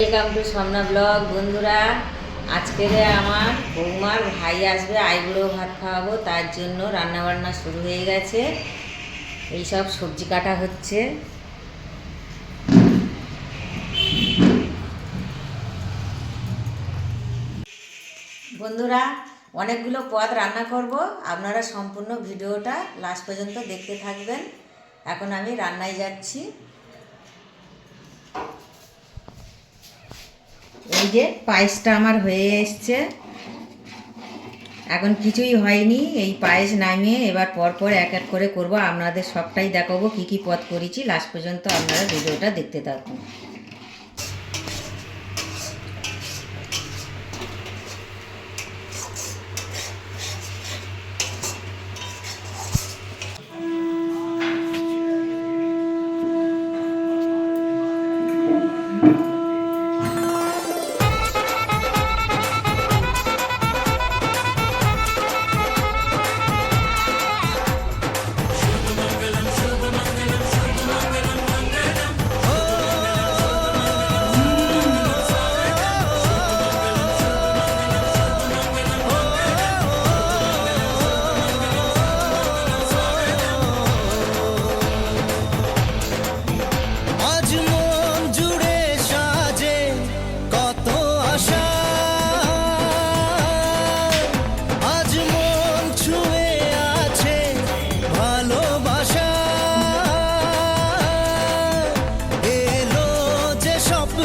Welcome to Swapna blog বন্ধুরা। আজকের আমার বৌমার ভাই আসবে আইবুড়ো ভাত খাওয়াবো, তার জন্য রান্না বান্না শুরু হয়ে গেছে। এইসব সবজি কাটা হচ্ছে। বন্ধুরা, অনেকগুলো পদ রান্না করব। আপনারা সম্পূর্ণ ভিডিওটা লাস্ট পর্যন্ত দেখতে থাকবেন। এখন আমি রান্নায় যাচ্ছি। এই যে পায়েসটা আমার হয়ে এসছে। এখন কিছুই হয়নি, এই পায়েস নামিয়ে এবার পরপর এক এক করে করব। আপনাদের সবটাই দেখাবো কি কি পথ করেছি। লাস্ট পর্যন্ত আপনারা ভিডিওটা দেখতে থাকুন।